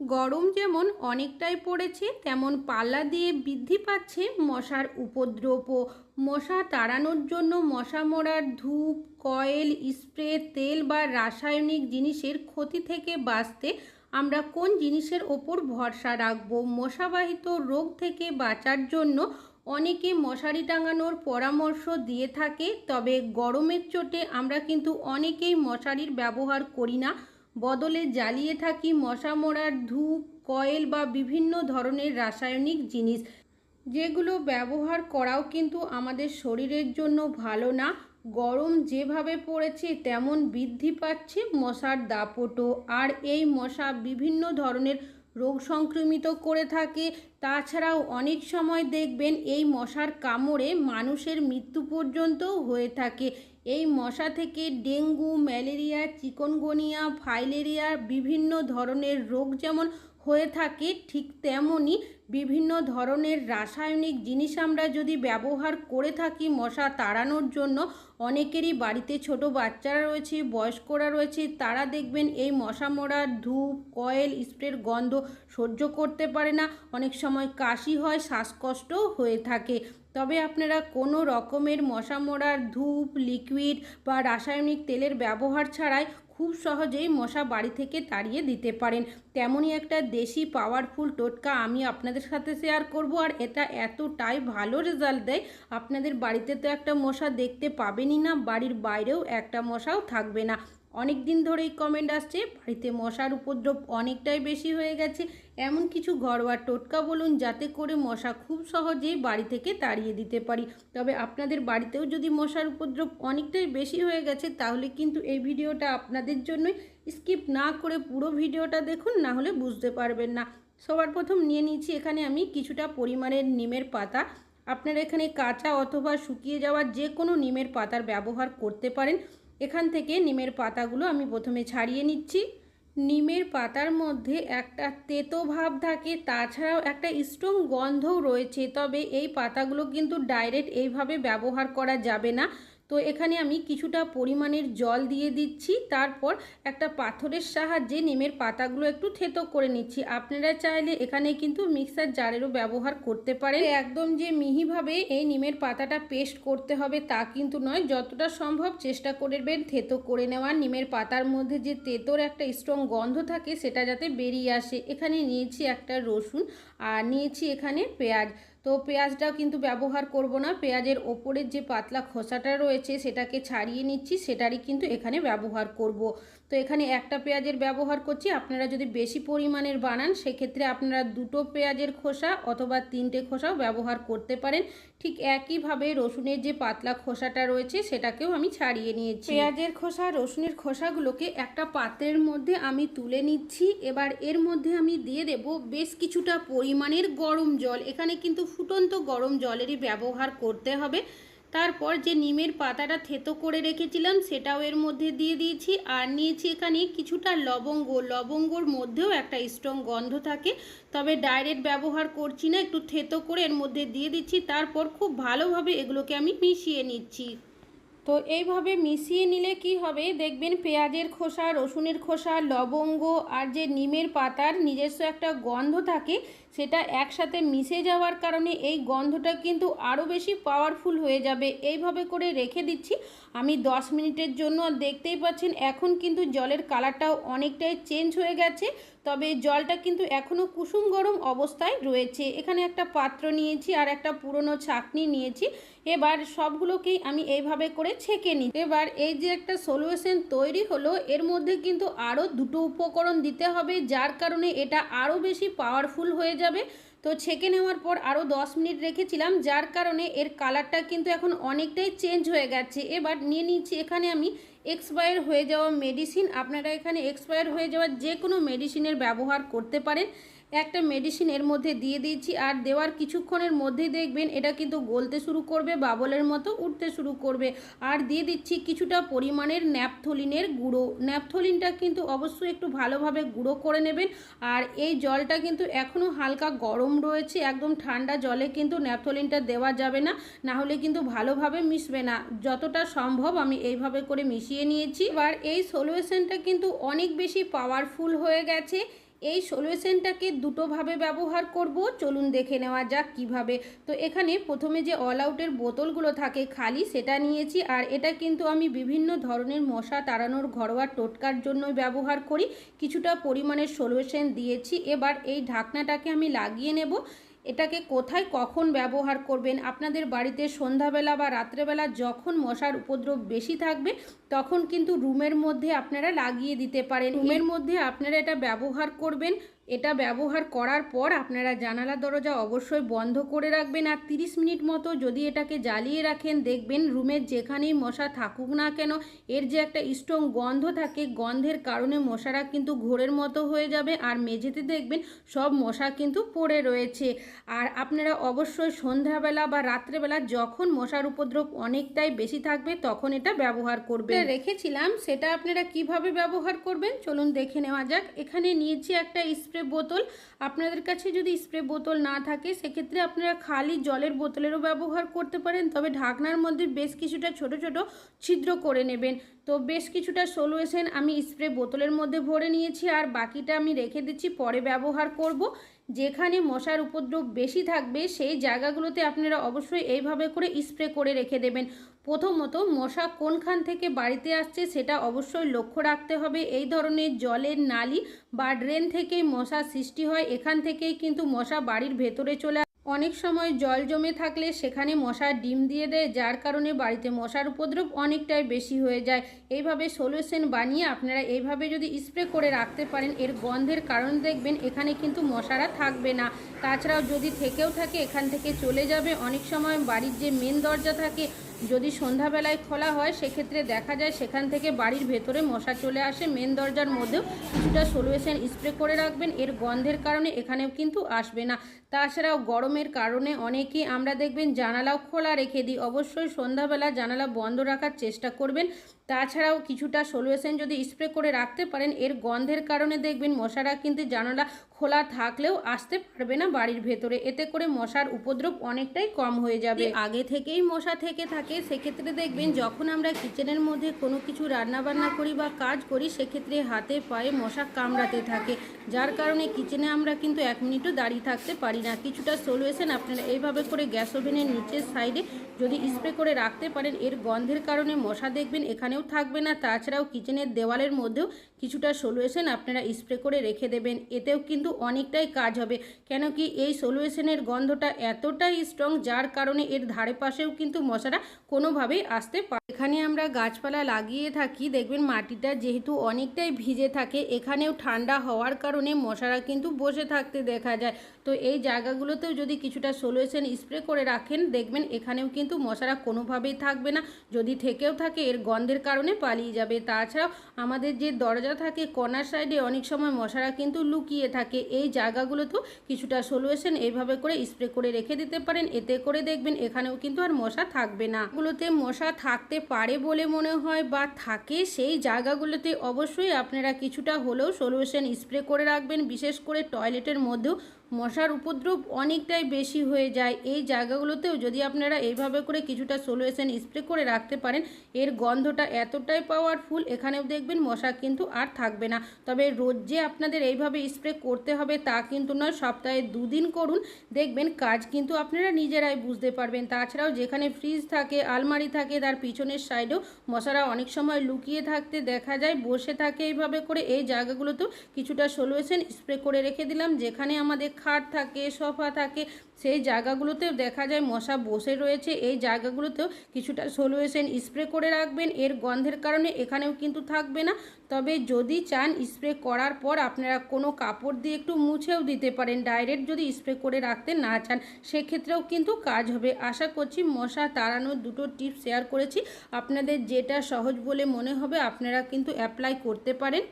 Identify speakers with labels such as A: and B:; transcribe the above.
A: গরম যেমন অনেকটাই পড়েছে, তেমন পাল্লা দিয়ে বৃদ্ধি পাচ্ছে মশার উপদ্রবও। মশা তাড়ানোর জন্য মশা মরার ধূপ, কয়েল, স্প্রে, তেল বা রাসায়নিক জিনিসের ক্ষতি থেকে বাঁচতে আমরা কোন জিনিসের ওপর ভরসা রাখব? মশাবাহিত রোগ থেকে বাঁচার জন্য অনেকে মশারি টাঙানোর পরামর্শ দিয়ে থাকে, তবে গরমের চোটে আমরা কিন্তু অনেকেই মশারির ব্যবহার করি না। বদলে জ্বালিয়ে থাকি মশা মরার ধূপ, কয়েল বা বিভিন্ন ধরনের রাসায়নিক জিনিস। যেগুলো ব্যবহার করাও কিন্তু আমাদের শরীরের জন্য ভালো না। গরম যেভাবে পড়েছে, তেমন বৃদ্ধি পাচ্ছে মশার দাপটও। আর এই মশা বিভিন্ন ধরনের রোগ সংক্রমিত করে থাকে। তাছাড়াও অনেক সময় দেখবেন এই মশার কামড়ে মানুষের মৃত্যু পর্যন্তও হয়ে থাকে। এই মশা থেকে ডেঙ্গু, ম্যালেরিয়া, চিকনগনিয়া, ফাইলেরিয়া, বিভিন্ন ধরনের রোগ যেমন হয়ে থাকে ঠিক তেমনই বিভিন্ন ধরনের রাসায়নিক জিনিস আমরা যদি ব্যবহার করে থাকি মশা তাড়ানোর জন্য, অনেকেরই বাড়িতে ছোট বাচ্চারা রয়েছে, বয়স্করা রয়েছে, তারা দেখবেন এই মশা মরার ধূপ, কয়েল, স্প্রের গন্ধ সহ্য করতে পারে না। অনেক সময় কাশি হয় শ্বাসকষ্টও হয়ে থাকে। তবে আপনারা কোনো রকমের মশা মরার ধূপ, লিকুইড বা রাসায়নিক তেলের ব্যবহার ছাড়াই খুব সহজেই মশা বাড়ি থেকে তাড়িয়ে দিতে পারেন। তেমনই একটা দেশি পাওয়ারফুল টোটকা আমি আপনাদের সাথে শেয়ার করব আর এটা এতটাই ভালো রেজাল্ট দেয়, আপনাদের বাড়িতে তো একটা মশা দেখতে পাবেনই না, বাড়ির বাইরেও একটা মশাও থাকবে না। অনেক দিন ধরেই কমেন্ট আসছে। বাড়িতে মশার উপদ্রব অনেকটাই বেশি হয়ে গেছে। এমন কিছু ঘরোয়া টোটকা বলুন, যাতে করে মশা খুব সহজেই বাড়ি থেকে তাড়িয়ে দিতে পারি। তবে আপনাদের বাড়িতেও যদি মশার উপদ্রব অনেকটাই বেশি হয়ে গেছে, তাহলে কিন্তু এই ভিডিওটা আপনাদের জন্যই স্কিপ না করে পুরো ভিডিওটা দেখুন, না হলে বুঝতে পারবেন না। সবার প্রথম নিয়ে নিয়েছি এখানে আমি কিছুটা পরিমাণের নিমের পাতা। আপনারা এখানে কাঁচা অথবা শুকিয়ে যাওয়া যে কোনো নিমের পাতার ব্যবহার করতে পারেন। এখান থেকে নিমের পাতাগুলো আমি প্রথমে ছাড়িয়ে নিচ্ছি। নিমের পাতার মধ্যে একটা তেতো ভাব থাকে, তাছাড়াও একটা স্ট্রং গন্ধও রয়েছে, তবে এই পাতাগুলো কিন্তু ডাইরেক্ট এইভাবে ব্যবহার করা যাবে না। তো এখানে আমি কিছুটা পরিমাণের জল দিয়ে দিচ্ছি, তারপর একটা পাথরের সাহায্যে নিমের পাতাগুলো একটু থেতো করে নিচ্ছি। আপনারা চাইলে এখানে কিন্তু মিক্সার জারেরও ব্যবহার করতে পারেন। একদম যে মিহিভাবে এই নিমের পাতাটা পেস্ট করতে হবে তা কিন্তু নয়, যতটা সম্ভব চেষ্টা করবেন থেতো করে নেওয়ার। নিমের পাতার মধ্যে যে তেতোর একটা স্ট্রং গন্ধ থাকে সেটা যাতে বেরিয়ে আসে। এখানে নিয়েছি একটা রসুন আর নিয়েছি এখানে পেঁয়াজ। তো পেঁয়াজটাও কিন্তু ব্যবহার করব না। পেঁয়াজের ওপরের যে পাতলা খোসাটা রয়েছে, সেটাকে ছাড়িয়ে নিচ্ছি, সেটারই কিন্তু এখানে ব্যবহার করব। তো এখানে একটা পেঁয়াজের ব্যবহার করছি। আপনারা যদি বেশি পরিমাণের বানান, সেক্ষেত্রে আপনারা দুটো পেঁয়াজের খোসা অথবা তিনটে খোসাও ব্যবহার করতে পারেন। ঠিক একইভাবে রসুনের যে পাতলা খোসাটা রয়েছে, সেটাকেও আমি ছাড়িয়ে নিয়েছি। পেঁয়াজের খোসা, রসুনের খোসাগুলোকে একটা পাত্রের মধ্যে আমি তুলে নিচ্ছি। এবার এর মধ্যে আমি দিয়ে দেব বেশ কিছুটা পরিমাণের গরম জল। এখানে কিন্তু ফুটন্ত গরম জলেরই ব্যবহার করতে হবে। তারপর যে নিমের পাতাটা থেতো করে রেখেছিলাম, সেটাও এর মধ্যে দিয়ে দিয়েছি। আর নিয়েছি এখানে কিছুটা লবঙ্গ। লবঙ্গর মধ্যেও একটা স্ট্রং গন্ধ থাকে, তবে ডাইরেক্ট ব্যবহার করছি না, একটু থেতো করে এর মধ্যে দিয়ে দিচ্ছি। তারপর খুব ভালোভাবে এগুলোকে আমি মিশিয়ে নিচ্ছি। তো এইভাবে মিশিয়ে নিলে কি হবে? দেখবেন পেঁয়াজের খোসা, রসুনের খোসা, লবঙ্গ আর যে নিমের পাতার নিজস্ব একটা গন্ধ থাকে সেটা একসাথে মিশে যাওয়ার কারণে এই গন্ধটা কিন্তু আরও বেশি পাওয়ারফুল হয়ে যাবে। এইভাবে করে রেখে দিচ্ছি। আমি 10 মিনিটের জন্য দেখতেই পাচ্ছেন, এখন কিন্তু জলের কালারটাও অনেকটাই চেঞ্জ হয়ে গেছে। তবে জলটা কিন্তু এখনও কুসুম গরম অবস্থায় রয়েছে। এখানে একটা পাত্র নিয়েছি আর একটা পুরনো ছাকনি নিয়েছি। এবার সবগুলোকেই আমি এইভাবে করে ছেঁকে নিই এবার এই যে একটা সলিউশন তৈরি হলো, এর মধ্যে কিন্তু আরও দুটো উপকরণ দিতে হবে, যার কারণে এটা আরও বেশি পাওয়ারফুল হয়ে যাবে। তো ছেঁকে নেওয়ার পর আরও দশ মিনিট রেখেছিলাম, যার কারণে এর কালারটা কিন্তু এখন অনেকটাই চেঞ্জ হয়ে গেছে। এবার নিয়ে নিচ্ছি এখানে আমি এক্সপায়ার হয়ে যাওয়া মেডিসিন আপনারা এখানে এক্সপায়ার হয়ে যাওয়া যে কোনো মেডিসিনের ব্যবহার করতে পারেন। একটা মেডিসিন এর মধ্যে দিয়ে দিয়েছি আর দেওয়ার কিছুক্ষণের মধ্যেই দেখবেন এটা কিন্তু গলতে শুরু করবে, বাবলের মতো উঠতে শুরু করবে। আর দিয়ে দিচ্ছি কিছুটা পরিমাণের ন্যাপথলিনের গুঁড়ো। ন্যাপথলিনটা কিন্তু অবশ্যই একটু ভালোভাবে গুঁড়ো করে নেবেন। আর এই জলটা কিন্তু এখনও হালকা গরম রয়েছে, একদম ঠান্ডা জলে কিন্তু ন্যাপথলিনটা দেওয়া যাবে না না হলে কিন্তু ভালোভাবে মিশবে না। যতটা সম্ভব আমি এইভাবে করে মিশিয়ে নিয়েছি। এবার এই সলিউশনটা কিন্তু অনেক বেশি পাওয়ারফুল হয়ে গেছে। এই সলিউশনটাকে দুটোভাবে ব্যবহার করব। চলুন দেখে নেওয়া যাক কীভাবে। তো এখানে প্রথমে যে অল আউটের বোতলগুলো থাকে খালি, সেটা নিয়েছি। আর এটা কিন্তু আমি বিভিন্ন ধরনের মশা তাড়ানোর ঘরোয়া টোটকার জন্য ব্যবহার করি। কিছুটা পরিমাণের সলিউশন দিয়েছি। এবার এই ঢাকনাটাকে আমি লাগিয়ে নেব। এটাকে কোথায় কখন ব্যবহার করবেন? আপনাদের বাড়িতে সন্ধ্যাবেলা বা রাত্রেবেলা যখন মশার উপদ্রব বেশি থাকবে তখন কিন্তু রুমের মধ্যে আপনারা লাগিয়ে দিতে পারেন। রুমের মধ্যে আপনারা এটা ব্যবহার করবেন। এটা ব্যবহার করার পর আপনারা জানালা দরজা অবশ্যই বন্ধ করে রাখবেন আর 30 মিনিট মতো যদি এটাকে জ্বালিয়ে রাখেন, দেখবেন রুমের যেখানেই মশা থাকুক না কেন, এর যে একটা স্ট্রং গন্ধ থাকে, গন্ধের কারণে মশারা কিন্তু ঘোরের মতো হয়ে যাবে আর মেঝেতে দেখবেন সব মশা কিন্তু পড়ে রয়েছে। আর আপনারা অবশ্যই সন্ধ্যাবেলা বা রাত্রেবেলা যখন মশার উপদ্রব অনেকটাই বেশি থাকবে, তখন এটা ব্যবহার করবেন। রেখেছিলাম, সেটা আপনারা কীভাবে ব্যবহার করবেন? চলুন দেখে নেওয়া যাক। এখানে নিয়েছি একটা স্প্রে বোতল। আপনাদের কাছে যদি স্প্রে বোতল না থাকে, সেক্ষেত্রে আপনারা খালি জলের বোতলেরও ব্যবহার করতে পারেন, তবে ঢাকনার মধ্যে বেশ কিছুটা ছোট ছোট ছিদ্র করে নেবেন। তো বেশ কিছুটা সলিউশন আমি স্প্রে বোতলের মধ্যে ভরে নিয়েছি, আর বাকিটা আমি রেখে দিচ্ছি, পরে ব্যবহার করব। যেখানে মশার উপদ্রব বেশি থাকবে, সেই জায়গাগুলোতে আপনারা অবশ্যই এইভাবে করে স্প্রে করে রেখে দেবেন। প্রথমত মশা কোনখান থেকে বাড়িতে আসছে সেটা অবশ্যই লক্ষ্য রাখতে হবে। এই ধরনের জলের নালি বা ড্রেন থেকেই মশা সৃষ্টি হয়। এখান থেকেই কিন্তু মশা বাড়ির ভেতরে চলে অনেক সময় জল জমে থাকলে সেখানে মশার ডিম দিয়ে দেয়, যার কারণে বাড়িতে মশার উপদ্রব অনেকটাই বেশি হয়ে যায়। এইভাবে সলিউশন বানিয়ে আপনারা এইভাবে যদি স্প্রে করে রাখতে পারেন, এর গন্ধের কারণ দেখবেন এখানে কিন্তু মশারা থাকবে না। তাছাড়াও যদি থেকেও থাকে, এখান থেকে চলে যাবে। অনেক সময় বাড়ির যে মেন দরজা থাকে যদি সন্ধ্যাবেলায় খোলা হয়, সেক্ষেত্রে দেখা যায় সেখান থেকে বাড়ির ভেতরে মশা চলে আসে। মেন দরজার মধ্যেও কিছুটা সলিউশন স্প্রে করে রাখবেন। এর গন্ধের কারণে এখানেও কিন্তু আসবে না। তাছাড়াও গরমের কারণে অনেকেই আমরা দেখবেন জানালাও খোলা রেখে দিই। অবশ্যই সন্ধ্যাবেলা জানালা বন্ধ রাখার চেষ্টা করবেন। তাছাড়াও কিছুটা সলিউশন যদি স্প্রে করে রাখতে পারেন, এর গন্ধের কারণে দেখবেন মশারা কিন্তু জানালা খোলা থাকলেও আসতে পারবে না বাড়ির ভেতরে। এতে করে মশার উপদ্রব অনেকটাই কম হয়ে যাবে। আগে থেকেই মশা থেকে থাকে। সেক্ষেত্রে দেখবেন যখন আমরা কিচেনের মধ্যে কোনো কিছু রান্না বান্না করি বা কাজ করি, সেক্ষেত্রে হাতে পায়ে মশা কামড়াতে থাকে। যার কারণে কিচেনে আমরা কিন্তু এক মিনিটও দাঁড়িয়ে থাকতে পারি না। কিছুটা সলিউশন আপনারা এইভাবে করে গ্যাস ওভেনের নিচের সাইডে যদি স্প্রে করে রাখতে পারেন, এর গন্ধের কারণে মশা দেখবেন এখানেও থাকবে না। তাছাড়াও কিচেনের দেওয়ালের মধ্যেও কিছুটা সলিউশন আপনারা স্প্রে করে রেখে দেবেন। এতেও কিন্তু অনেকটাই কাজ হবে। কেন কি এই সলিউশনের গন্ধটা এতটাই স্ট্রং যার কারণে এর ধারে পাশেও কিন্তু মশারা কোনোভাবেই আসতে পারে এখানে আমরা গাছপালা লাগিয়ে থাকি, দেখবেন মাটিটা যেহেতু অনেকটাই ভিজে থাকে, এখানেও ঠান্ডা হওয়ার কারণে মশারা কিন্তু বসে থাকতে দেখা যায়। তো এই জায়গাগুলোতেও যদি কিছুটা সলিউশন স্প্রে করে রাখেন, দেখবেন এখানেও কিন্তু মশারা কোনোভাবেই থাকবে না। যদি থেকেও থাকে, এর গন্ধের কারণে পালিয়ে যাবে। তাছাড়াও আমাদের যে দরজা থাকে, কর্নার সাইডে অনেক সময় মশারা কিন্তু লুকিয়ে থাকে। এই জায়গাগুলোতেও কিছুটা সলিউশন এইভাবে করে স্প্রে করে রেখে দিতে পারেন। এতে করে দেখবেন এখানেও কিন্তু আর মশা থাকবে না। এগুলোতে মশা থাকতে পারে বলে মনে হয় বা থাকে, সেই জায়গাগুলোতে অবশ্যই আপনারা কিছুটা হলেও সলিউশন স্প্রে করে রাখবেন, বিশেষ করে টয়লেটের মধ্যেও। মশার উপদ্রব অনেকটাই বেশি হয়ে যায়। এই জায়গাগুলোতেও যদি আপনারা এইভাবে করে কিছুটা সলিউশন স্প্রে করে রাখতে পারেন, এর গন্ধটা এতটাই পাওয়ারফুল এখানেও দেখবেন মশা কিন্তু আর থাকবে না। তবে রোজ যে আপনাদের এইভাবে স্প্রে করতে হবে তা কিন্তু নয়, সপ্তাহে দুদিন করুন। দেখবেন কাজ কিন্তু আপনারা নিজেরাই বুঝতে পারবেন। তাছাড়াও যেখানে ফ্রিজ থাকে, আলমারি থাকে, তার পিছনের সাইডেও মশারা অনেক সময় লুকিয়ে থাকতে দেখা যায়। বসে থাকে এইভাবে করে এই জায়গাগুলোতেও কিছুটা সলিউশন স্প্রে করে রেখে দিলাম, যেখানে আমাদের খাট থাকে, সোফা থাকে, সেই জায়গাগুলোতেও দেখা যায় মশা বসে রয়েছে। এই জায়গাগুলোতেও কিছুটা সলিউশন স্প্রে করে রাখবেন। এর গন্ধের কারণে এখানেও কিন্তু থাকবে না। তবে যদি চান স্প্রে করার পর আপনারা কোনো কাপড় দিয়ে একটু মুছেও দিতে পারেন ডাইরেক্ট যদি স্প্রে করে রাখতে না চান, সেক্ষেত্রেও কিন্তু কাজ হবে। আশা করছি মশা তাড়ানোর দুটো টিপস শেয়ার করেছি। আপনাদের যেটা সহজ বলে মনে হবে, আপনারা কিন্তু অ্যাপ্লাই করতে পারেন।